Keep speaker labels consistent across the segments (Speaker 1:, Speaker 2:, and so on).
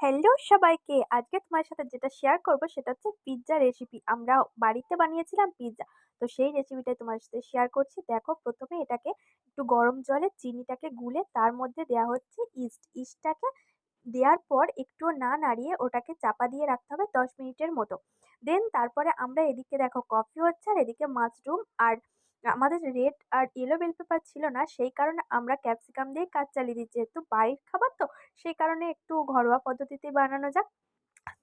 Speaker 1: Hello সবাইকে। আজকে তোমার সাথে যেটা শেয়ার করব সেটা হচ্ছে পিৎজা রেসিপি আমরা বাড়িতে বানিয়েছিলাম পিৎজা তো সেই রেসিপিটাই তোমার সাথে শেয়ার করছি। দেখো, প্রথমে এটাকে একটু গরম জলে চিনিটাকে গুলে তার মধ্যে দেওয়া হচ্ছে ইস্ট ইস্টটাকে দেওয়ার পর একটু না নাড়িয়ে ওটাকে চাপা দিয়ে রাখতে হবে দশ মিনিটের মতো। দেন তারপরে আমরা এদিকে দেখো কফি হচ্ছে আর এদিকে মাশরুম আর আমাদের রেড আর ইয়েলো বেল পেপার ছিল না, সেই কারণে আমরা ক্যাপসিকাম দিয়ে কাজ চালিয়ে দিচ্ছি। যেহেতু বাড়ির খাবার তো, সেই কারণে একটু ঘরোয়া পদ্ধতিতে বানানো যাক।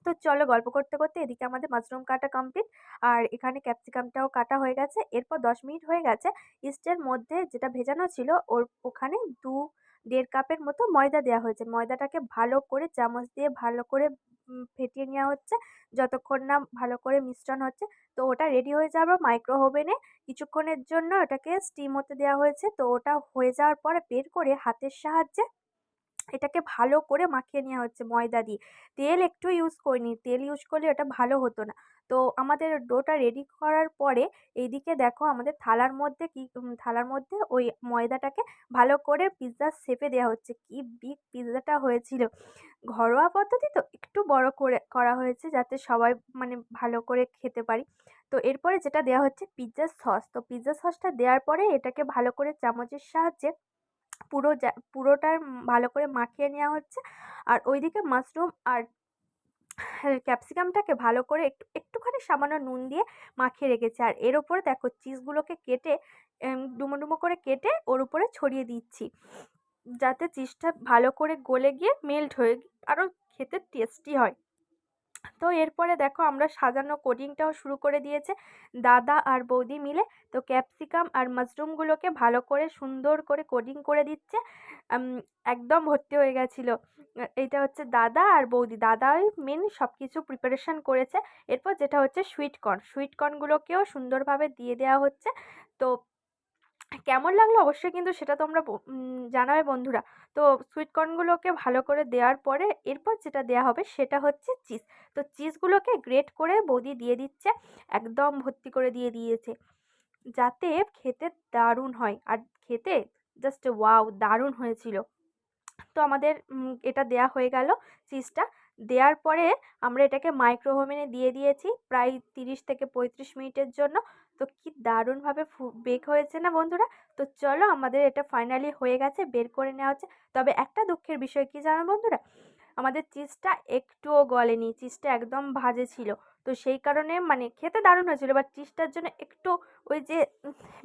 Speaker 1: তো চলো গল্প করতে করতে এদিকে আমাদের মাশরুম কাটা কমপ্লিট আর এখানে ক্যাপসিকামটাও কাটা হয়ে গেছে। এরপর দশ মিনিট হয়ে গেছে ইস্টের মধ্যে যেটা ভেজানো ছিল, ওর ওখানে দু দেড় কাপের মতো ময়দা দেওয়া হয়েছে। ময়দাটাকে ভালো করে চামচ দিয়ে ভালো করে ফেটিয়ে নেওয়া হচ্ছে। যতক্ষণ না ভালো করে মিশ্রণ হচ্ছে, তো ওটা রেডি হয়ে যাওয়ার মাইক্রো ওভেনে কিছুক্ষণের জন্য ওটাকে স্টিম হতে দেওয়া হয়েছে। তো ওটা হয়ে যাওয়ার পর বের করে হাতের সাহায্যে এটাকে ভালো করে মাখিয়ে নেওয়া হচ্ছে ময়দা দিয়ে। তেল একটু ইউজ করিনি, তেল ইউজ করলে ওটা ভালো হতো না। তো আমাদের ডোটা রেডি করার পরে এইদিকে দেখো আমাদের থালার মধ্যে কি থালার মধ্যে ওই ময়দাটাকে ভালো করে পিৎজার শেপে দেওয়া হচ্ছে। কি বিগ পিৎজাটা হয়েছিল। ঘরোয়া পদ্ধতি তো একটু বড় করে করা হয়েছে যাতে সবাই মানে ভালো করে খেতে পারি। তো এরপরে যেটা দেওয়া হচ্ছে পিৎজার সস তো পিৎজা সসটা দেওয়ার পরে এটাকে ভালো করে চামচের সাহায্যে পুরো পুরোটার ভালো করে মাখিয়ে নেওয়া হচ্ছে। আর ওইদিকে মাশরুম আর ক্যাপসিকামটাকে ভালো করে একটু, একটুখানি সামান্য নুন দিয়ে মাখিয়ে রেখেছি। আর এর ওপরে দেখো চিজগুলোকে কেটে ডুমো ডুমো করে কেটে ওর উপরে ছড়িয়ে দিচ্ছি। যাতে চিজটা ভালো করে গলে গিয়ে মেল্ট হয়ে আরও খেতে টেস্টি হয়। তো এরপরে দেখো আমরা সাজানো কোডিংটাও শুরু করে দিয়েছে। দাদা আর বৌদি মিলে তো ক্যাপসিকাম আর মাশরুমগুলোকে ভালো করে সুন্দর করে কোডিং করে দিচ্ছে। একদম ভর্তি হয়ে গেছিল। এইটা হচ্ছে দাদা আর বৌদি। দাদাই মেন সব কিছু প্রিপারেশান করেছে। এরপর যেটা হচ্ছে সুইটকর্ন সুইটকর্নগুলোকেও সুন্দরভাবে দিয়ে দেওয়া হচ্ছে। তো কেমন লাগল অবশ্যই কিন্তু সেটা তোমরা জানাবে বন্ধুরা। তো সুইট কর্নগুলোকে ভালো করে দেওয়ার পরে এরপর যেটা দেওয়া হবে সেটা হচ্ছে চিজ তো চিজগুলোকে গ্রেট করে বৌদি দিয়ে দিচ্ছে, একদম ভর্তি করে দিয়ে দিয়েছে। যাতে খেতে দারুণ হয়। আর খেতে জাস্ট ওয়াও দারুণ হয়েছিল। তো আমাদের এটা দেয়া হয়ে গেল চিজটা দেওয়ার পরে আমরা এটাকে মাইক্রো ওভেনে দিয়ে দিয়েছি প্রায় তিরিশ থেকে পঁয়ত্রিশ মিনিটের জন্য। তো কি দারুণভাবে বেক হয়েছে না বন্ধুরা? তো চলো আমাদের এটা ফাইনালি হয়ে গেছে, বের করে নেওয়া হচ্ছে। তবে একটা দুঃখের বিষয় কি জানো বন্ধুরা? আমাদের চিজটা একটুও গলেনি চিজটা একদম ভাজে ছিল। তো সেই কারণে মানে খেতে দারুণ হয়েছিল। বাট চিজটার জন্য একটু ওই যে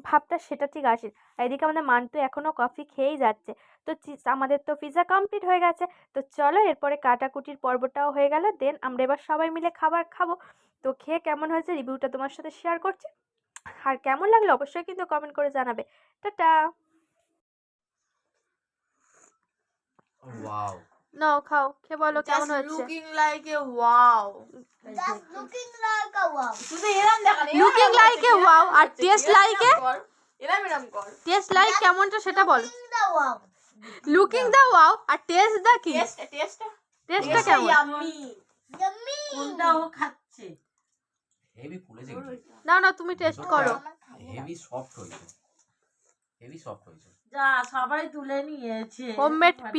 Speaker 1: ভাবটা সেটা ঠিক আসে। এদিকে আমাদের মান্তু এখনও কফি খেয়েই যাচ্ছে। তো চিজ আমাদের তো পিজা কমপ্লিট হয়ে গেছে। তো চলো এরপরে কাটাকুটির পর্বটাও হয়ে গেল। দেন আমরা এবার সবাই মিলে খাবার খাব। তো খেয়ে কেমন হয়েছে রিভিউটা তোমার সাথে শেয়ার করছি। আর কেমন লাগল অবশ্যই কিন্তু কমেন্ট করে জানাবে। টাটা!
Speaker 2: ওয়াও
Speaker 1: নাও খাও খেয়ে বলো কেমন হয়েছে?
Speaker 3: like a wow.
Speaker 4: Just looking like a wow.
Speaker 3: শুধু এরম দেখা নেই
Speaker 1: Looking like a wow আর টেস্ট লাইক এ
Speaker 3: এরম এরম কর।
Speaker 1: টেস্ট লাইক কেমনটা সেটা বলো. লুকিং দা ওয়াও আর টেস্ট দা কি?
Speaker 3: টেস্ট টেস্ট
Speaker 1: টেস্টটা কেমন?
Speaker 3: Yummy
Speaker 4: Yummy.
Speaker 5: কোনটা ও খাচ্ছে?
Speaker 2: হেভি ফুলেছে কিন্তু।
Speaker 1: না না তুমি টেস্ট করো।
Speaker 2: হেভি সফট হয়েছে। হেভি সফট হয়েছে।
Speaker 5: যা সবাই তুলে নিয়েছে।
Speaker 4: খাও।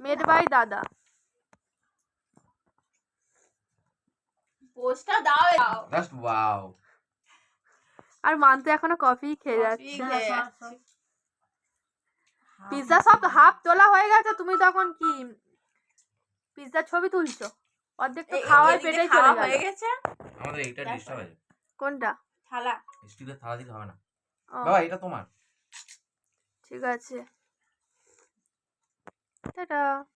Speaker 1: মেড বাই দাদা।
Speaker 3: পোস্টটা দাও
Speaker 2: জাস্ট ওয়াও
Speaker 1: আর মান্তু এখনও কফি খেয়ে যাচ্ছে। পিৎজা সব হাফ তোলা হয়ে গেছে তুমি তখন কি পিৎজার ছবি তুলছো? অর্ধেক তো খাওয়ার পেটেই চলে
Speaker 3: হয়ে গেছে।
Speaker 2: আমাদের এইটা ডিস্টার্ব
Speaker 1: কোনটা?
Speaker 3: থালা।
Speaker 2: স্টিলের থালা দিতে হবে না। বাবা এটা তোমার।
Speaker 1: ঠিক আছে। টাটা।